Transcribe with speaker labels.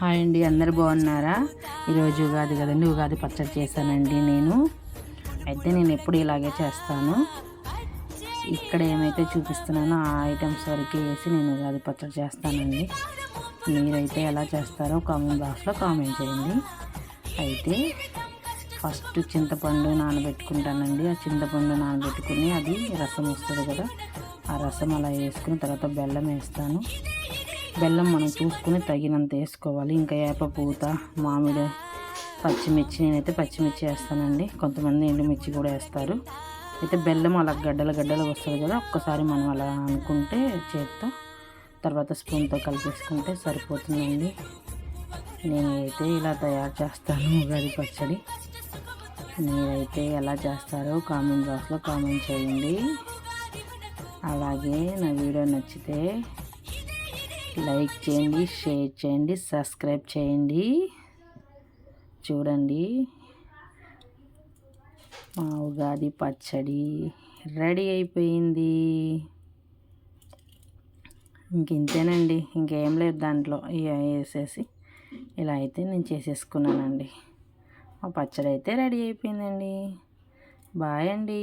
Speaker 1: Hi అండి అందరు బాగున్నారా? ఈరోజు ఉగాది కదండి ఉగాది పచ్చడి చేశానండి నేను. అయితే నేను ఎప్పుడు ఇలాగే చేస్తాను. ఇక్కడ ఏమైతే చూపిస్తున్నానో ఆ ఐటమ్స్ వరకు వేసి నేను ఉగాది పచ్చడి చేస్తానండి. మీరైతే ఎలా చేస్తారో కామెంట్ బాక్స్లో కామెంట్ చేయండి. అయితే ఫస్ట్ చింతపండు నానబెట్టుకుంటానండి. ఆ చింతపండు నానబెట్టుకుని అది రసం వస్తుంది కదా ఆ రసం అలా వేసుకుని తర్వాత బెల్లం వేస్తాను. బెల్లం మనం చూసుకుని తగినంత వేసుకోవాలి. ఇంకా వేప పూత మామిడి పచ్చిమిర్చి నేనైతే పచ్చిమిర్చి వేస్తానండి. కొంతమంది ఎండుమిర్చి కూడా వేస్తారు. అయితే బెల్లం అలా గడ్డలు గడ్డలు వస్తుంది కదా ఒక్కసారి మనం అలా అనుకుంటే చేత్తో తర్వాత స్పూన్తో కలిపేసుకుంటే సరిపోతుందండి. నేనైతే ఇలా తయారు చేస్తాను ఉగాది పచ్చడి. మీరైతే ఎలా చేస్తారో కామెంట్ బాక్స్లో కామెంట్ చేయండి. అలాగే నా వీడియో నచ్చితే లైక్ చేయండి షేర్ చేయండి సబ్స్క్రైబ్ చేయండి. చూడండి. మా ఉగాది పచ్చడి రెడీ అయిపోయింది. ఇంతేనండి. ఇంకేం లేదు దాంట్లో. వేసేసి ఇలా అయితే నేను చేసేసుకున్నానండి. మా పచ్చడి అయితే రెడీ అయిపోయిందండి. బాయ్ అండి.